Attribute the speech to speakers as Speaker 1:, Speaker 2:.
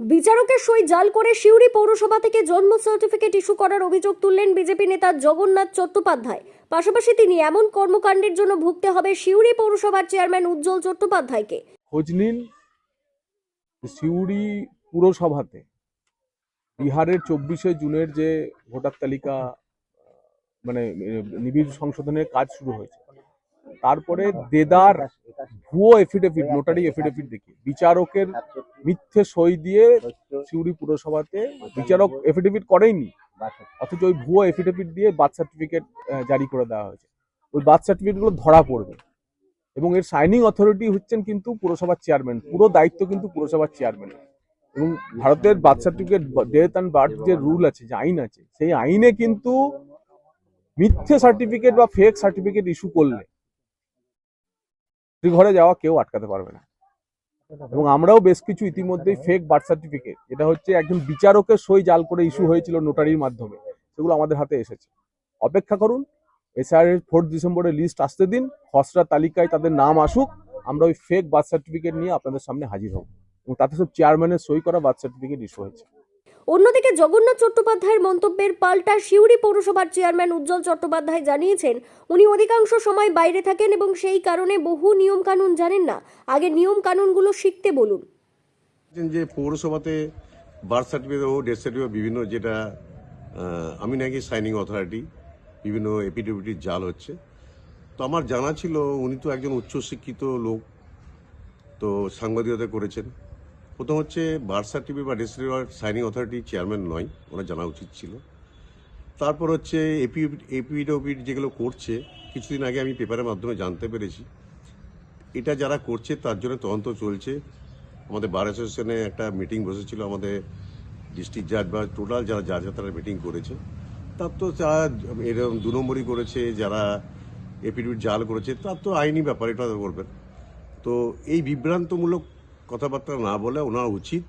Speaker 1: বিচারকের সই জাল করে সিউড়ি পৌরসভা থেকে জন্ম সার্টিফিকেট ইস্যু করার অভিযোগ তুললেন বিজেপি নেতা জগন্নাথ চট্টোপাধ্যায়। পাশাপাশি তিনি এমন কর্মকাণ্ডের জন্য ভুগতে হবে সিউড়ি পৌরসভার চেয়ারম্যান উজ্জ্বল চট্টোপাধ্যায়কে।
Speaker 2: খোঁজ নিন সিউড়ি পুরসভাতে বিহারের চব্বিশে জুনের যে ভোটার তালিকা মানে নিবিড় সংশোধনের কাজ শুরু হয়েছে। তারপরে দেদার ভুয়ো এফিডেভিট নোটারি এফিডেভিট দেখি। বিচারকের মিথ্যে সই দিয়ে সিউড়ি পুরসভাতে বিচারক এফিডেভিট করেইনি। অথচ ওই ভুয়ো এফিডেভিট দিয়ে বার্থ সার্টিফিকেট জারি করে দেওয়া হয়েছে। ওই বার্থ সার্টিফিকেটগুলো ধরা পড়বে। এবং এর সাইনিং অথরিটি হচ্ছেন কিন্তু পুরসভার চেয়ারম্যান পুরো দায়িত্ব কিন্তু পুরসভার চেয়ারম্যান এবং ভারতের birth certificate death and birth যে রুল আছে, যে আইন আছে, সেই আইনে কিন্তু মিথ্যে সার্টিফিকেট বা ফেক সার্টিফিকেট ইস্যু করলে ঘরে যাওয়া কেউ আটকাতে পারবে না। এবং আমরাও বেশ কিছু ইতিমধ্যেই ফেক বার্থ সার্টিফিকেট যেটা হচ্ছে একজন বিচারকের সই জাল করে ইস্যু হয়েছিল নোটারির মাধ্যমে, সেগুলো আমাদের হাতে এসেছে। অপেক্ষা করুন এসআর ফোর্থ ডিসেম্বরের লিস্ট আসতে দিন, খসড়া তালিকায় তাদের নাম আসুক, আমরা ওই ফেক বার্থ সার্টিফিকেট নিয়ে আপনাদের সামনে হাজির হব। এবং তাতে সব চেয়ারম্যানের সই করা বার্থ সার্টিফিকেট ইস্যু হয়েছে।
Speaker 1: অন্যদিকে জগন্নাথ চট্টোপাধ্যায়ের মন্তব্যের পাল্টা সিউড়ি পৌরসভার চেয়ারম্যান উজ্জ্বল চট্টোপাধ্যায় জানিয়েছেন, উনি অধিকাংশ সময় বাইরে থাকেন এবং সেই কারণে বহু নিয়ম কানুন জানেন না। আগে নিয়ম কানুনগুলো শিখতে বলুন।
Speaker 3: যে পৌরসভাতে বার্থ সার্টিফিকেট ও ডেথ সার্টিফিকেট বিভিন্ন যেটা আমি নাকি সাইনিং অথরিটি, বিভিন্ন এপিডেভিটির জাল হচ্ছে। তো আমার জানা ছিল উনি তো একজন উচ্চশিক্ষিত লোক, তো সাংবাদিকতা করেছেন। প্রথম হচ্ছে বার্থ সার্টিফিকেট বা সার্টিফিকেট সাইনিং অথরিটি চেয়ারম্যান নয়, ওনার জানা উচিত ছিল। তারপর হচ্ছে এপি এপিডেভিট যেগুলো করছে, কিছুদিন আগে আমি পেপারের মাধ্যমে জানতে পেরেছি। এটা যারা করছে, তার জন্য তদন্ত চলছে। আমাদের বার অ্যাসোসিয়েশনে একটা মিটিং বসেছিল, আমাদের ডিস্ট্রিক্ট জাজ বা টোটাল যারা জাজ তারা মিটিং করেছে। তার তো যারা এরকম দু নম্বরই করেছে, যারা এপিডিউট জাল করেছে, তার তো আইনি ব্যাপার, এটা করবেন তো এই বিভ্রান্তমূলক কথাবার্তা না বলে ওনার উচিত